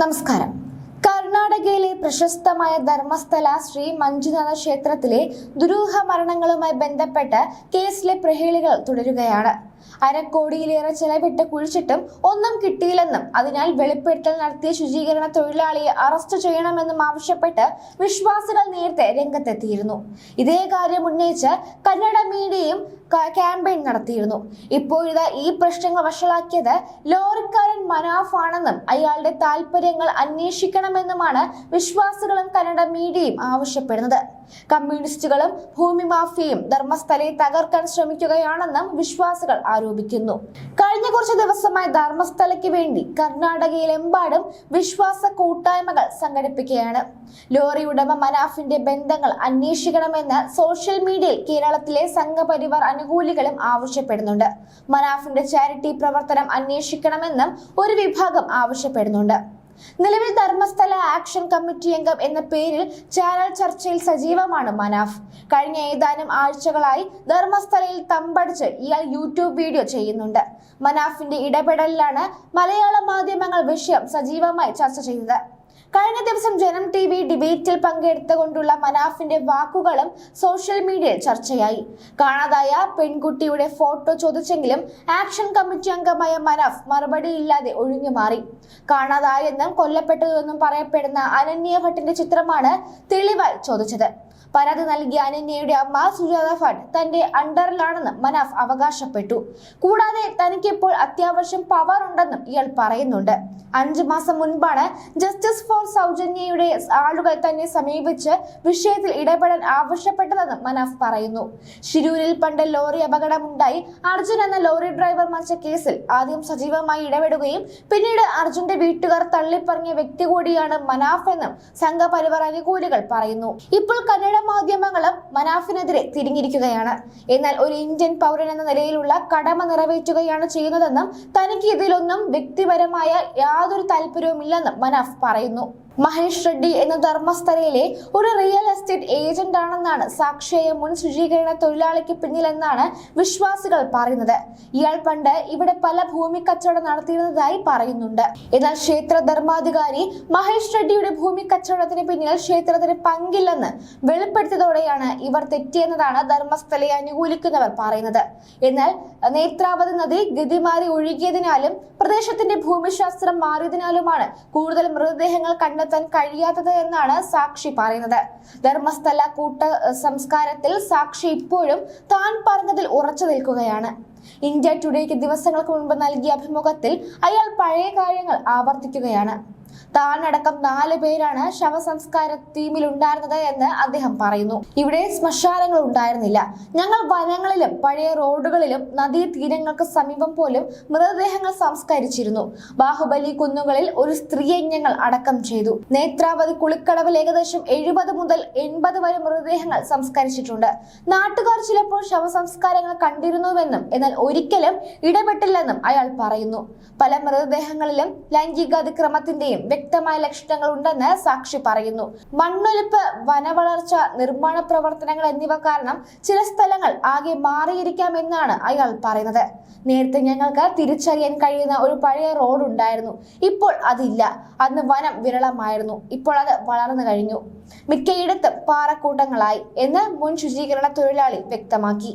നമസ്കാരം. കർണാടകയിലെ പ്രശസ്തമായ ധർമ്മസ്ഥല ശ്രീ മഞ്ജുനാഥ ക്ഷേത്രത്തിലെ ദുരൂഹ മരണങ്ങളുമായി ബന്ധപ്പെട്ട് കേസിലെ പ്രഹേളികൾ തുടരുകയാണ്. അരക്കോടിയിലേറെ ചെലവിട്ട് കുഴിച്ചിട്ടും ഒന്നും കിട്ടിയില്ലെന്നും അതിനാൽ വെളിപ്പെടുത്തൽ നടത്തിയ ശുചീകരണ തൊഴിലാളിയെ അറസ്റ്റ് ചെയ്യണമെന്നും ആവശ്യപ്പെട്ട് വിശ്വാസികൾ നേരത്തെ രംഗത്തെത്തിയിരുന്നു. ഇതേ കാര്യം ഉന്നയിച്ച് കന്നഡ മീഡിയയും ക്യാമ്പയിൻ നടത്തിയിരുന്നു. ഇപ്പോഴിതാ ഈ പ്രശ്നങ്ങൾ വഷളാക്കിയത് ലോറിക്കാരൻ മനാഫ് ആണെന്നും അയാളുടെ താല്പര്യങ്ങൾ അന്വേഷിക്കണമെന്നുമാണ് വിശ്വാസികളും കന്നഡ മീഡിയയും ആവശ്യപ്പെടുന്നത്. കമ്മ്യൂണിസ്റ്റുകളും ഭൂമി മാഫിയയും ധർമ്മസ്ഥലയെ തകർക്കാൻ ശ്രമിക്കുകയാണെന്നും വിശ്വാസികൾ ആരോപിക്കുന്നു. കഴിഞ്ഞ കുറച്ച് ദിവസമായി ധർമ്മസ്ഥലയ്ക്ക് വേണ്ടി കർണാടകയിലെമ്പാടും വിശ്വാസ കൂട്ടായ്മകൾ സംഘടിപ്പിക്കുകയാണ്. ലോറി ഉടമ മനാഫിന്റെ ബന്ധങ്ങൾ അന്വേഷിക്കണമെന്ന് സോഷ്യൽ മീഡിയയിൽ കേരളത്തിലെ സംഘപരിവാർ അനുകൂലികളും ആവശ്യപ്പെടുന്നുണ്ട്. മനാഫിന്റെ ചാരിറ്റി പ്രവർത്തനം അന്വേഷിക്കണമെന്നും ഒരു വിഭാഗം ആവശ്യപ്പെടുന്നുണ്ട്. നിലവിൽ ധർമ്മസ്ഥല ആക്ഷൻ കമ്മിറ്റി അംഗം എന്ന പേരിൽ ചാനൽ ചർച്ചയിൽ സജീവമാണ് മനാഫ്. കഴിഞ്ഞ ഏതാനും ആഴ്ചകളായി ധർമ്മസ്ഥലയിൽ തമ്പടിച്ച് ഇയാൾ യൂട്യൂബ് വീഡിയോ ചെയ്യുന്നുണ്ട്. മനാഫിന്റെ ഇടപെടലിലാണ് മലയാള മാധ്യമങ്ങൾ വിഷയം സജീവമായി ചർച്ച ചെയ്തത്. കഴിഞ്ഞ ദിവസം ജനം ടി വി ഡിബേറ്റിൽ പങ്കെടുത്തുകൊണ്ടുള്ള മനാഫിന്റെ വാക്കുകളും സോഷ്യൽ മീഡിയയിൽ ചർച്ചയായി. കാണാതായ പെൺകുട്ടിയുടെ ഫോട്ടോ ചോദിച്ചെങ്കിലും ആക്ഷൻ കമ്മിറ്റി അംഗമായ മനാഫ് മറുപടിയില്ലാതെ ഒഴിഞ്ഞു മാറി. കാണാതായെന്നും കൊല്ലപ്പെട്ടതെന്നും പറയപ്പെടുന്ന അനന്യ ഭട്ടിന്റെ ചിത്രമാണ് തെളിവായി ചോദിച്ചത്. പരാതി നൽകിയ അനന്യയുടെ അമ്മ സുജാത ഭട്ട് തന്റെ അണ്ടറിലാണെന്ന് മനാഫ് അവകാശപ്പെട്ടു. കൂടാതെ തനിക്കിപ്പോൾ അത്യാവശ്യം പവർ ഉണ്ടെന്നും ഇയാൾ പറയുന്നുണ്ട്. അഞ്ചു മാസം മുൻപാണ് ജസ്റ്റിസ് ഫോർ സൗജന്യയുടെ ആളുകൾ തന്നെ സമീപിച്ച് വിഷയത്തിൽ ഇടപെടാൻ ആവശ്യപ്പെട്ടതെന്നും മനാഫ് പറയുന്നു. ശിരൂരിൽ പണ്ട് ലോറി അപകടമുണ്ടായി. അർജുൻ എന്ന ലോറി ഡ്രൈവർ മരിച്ച കേസിൽ ആദ്യം സജീവമായി ഇടപെടുകയും പിന്നീട് അർജുന്റെ വീട്ടുകാർ തള്ളിപ്പറഞ്ഞ വ്യക്തി കൂടിയാണ് മനാഫ് എന്നും സംഘപരിവാർ അനുകൂലികൾ പറയുന്നു. ഇപ്പോൾ കന്നഡ മാധ്യമങ്ങളും മനാഫിനെതിരെ തിരിഞ്ഞിരിക്കുകയാണ്. എന്നാൽ ഒരു ഇന്ത്യൻ പൗരൻ എന്ന നിലയിലുള്ള കടമ നിറവേറ്റുകയാണ് ചെയ്യുന്നതെന്നും തനിക്ക് ഇതിലൊന്നും വ്യക്തിപരമായ യാതൊരു താല്പര്യവുമില്ലെന്നും മനാഫ് പറയുന്നു. മഹേഷ് റെഡ്ഡി എന്ന ധർമ്മസ്ഥലയിലെ ഒരു റിയൽ എസ്റ്റേറ്റ് ഏജന്റ് ആണെന്നാണ് സാക്ഷിയായ മുൻ ശുചീകരണ തൊഴിലാളിക്ക് പിന്നിലെന്നാണ് വിശ്വാസികൾ പറയുന്നത്. ഇയാൾ പണ്ട് ഇവിടെ പല ഭൂമി കച്ചവടം നടത്തിയിരുന്നതായി പറയുന്നുണ്ട്. എന്നാൽ ക്ഷേത്ര ധർമാധികാരി മഹേഷ് റെഡ്ഡിയുടെ ഭൂമി കച്ചവടത്തിന് പിന്നിൽ ക്ഷേത്രത്തിന് പങ്കില്ലെന്ന് വെളിപ്പെടുത്തിയതോടെയാണ് ഇവർ തെറ്റിയെന്നതാണ് ധർമ്മസ്ഥലയെ അനുകൂലിക്കുന്നവർ പറയുന്നത്. എന്നാൽ നേത്രാവതി നദി ഗതിമാറി ഒഴുകിയതിനാലും പ്രദേശത്തിന്റെ ഭൂമിശാസ്ത്രം മാറിയതിനാലുമാണ് കൂടുതൽ മൃതദേഹങ്ങൾ കണ്ടെത്താൻ കഴിയാത്തത് എന്നാണ് സാക്ഷി പറയുന്നത്. ധർമ്മസ്ഥല കൂട്ട സംസ്കാരത്തിൽ സാക്ഷി ഇപ്പോഴും താൻ പറഞ്ഞതിൽ ഉറച്ചു നിൽക്കുകയാണ്. ഇന്ത്യ ടുഡേക്ക് ദിവസങ്ങൾക്ക് മുൻപ് നൽകിയ അഭിമുഖത്തിൽ അയാൾ പഴയ കാര്യങ്ങൾ ആവർത്തിക്കുകയാണ്. താനടക്കം നാല് പേരാണ് ശവസംസ്കാര ടീമിൽ ഉണ്ടായിരുന്നത് എന്ന് അദ്ദേഹം പറയുന്നു. ഇവിടെ ശ്മശാനങ്ങൾ ഉണ്ടായിരുന്നില്ല. ഞങ്ങൾ വനങ്ങളിലും പഴയ റോഡുകളിലും നദീതീരങ്ങൾക്ക് സമീപം പോലും മൃതദേഹങ്ങൾ സംസ്കരിച്ചിരുന്നു. ബാഹുബലി കുന്നുകളിൽ ഒരു സ്ത്രീയെ ഞങ്ങൾ അടക്കം ചെയ്തു. നേത്രാവതി കുളിക്കടവിൽ ഏകദേശം എഴുപത് മുതൽ എൺപത് വരെ മൃതദേഹങ്ങൾ സംസ്കരിച്ചിട്ടുണ്ട്. നാട്ടുകാർ ചിലപ്പോൾ ശവസംസ്കാരങ്ങൾ കണ്ടിരുന്നുവെന്നും എന്നാൽ ഒരിക്കലും ഇടപെട്ടില്ലെന്നും അയാൾ പറയുന്നു. പല മൃതദേഹങ്ങളിലും ലൈംഗിക അതിക്രമത്തിന്റെയും വ്യക്തമായ ലക്ഷണങ്ങൾ ഉണ്ടെന്ന് സാക്ഷി പറയുന്നു. മണ്ണൊലിപ്പ് വനവളർച്ച നിർമ്മാണ പ്രവർത്തനങ്ങൾ എന്നിവ കാരണം ചില സ്ഥലങ്ങൾ ആകെ മാറിയിരിക്കാം എന്നാണ് അയാൾ പറയുന്നത്. നേരത്തെ ഞങ്ങൾക്ക് തിരിച്ചറിയാൻ കഴിയുന്ന ഒരു പഴയ റോഡ് ഉണ്ടായിരുന്നു. ഇപ്പോൾ അതില്ല. അന്ന് വനം വിരളമായിരുന്നു. ഇപ്പോൾ അത് വളർന്നു കഴിഞ്ഞു. മിക്കയിടത്തും പാറക്കൂട്ടങ്ങളായി എന്ന് മുൻ ശുചീകരണ തൊഴിലാളി വ്യക്തമാക്കി.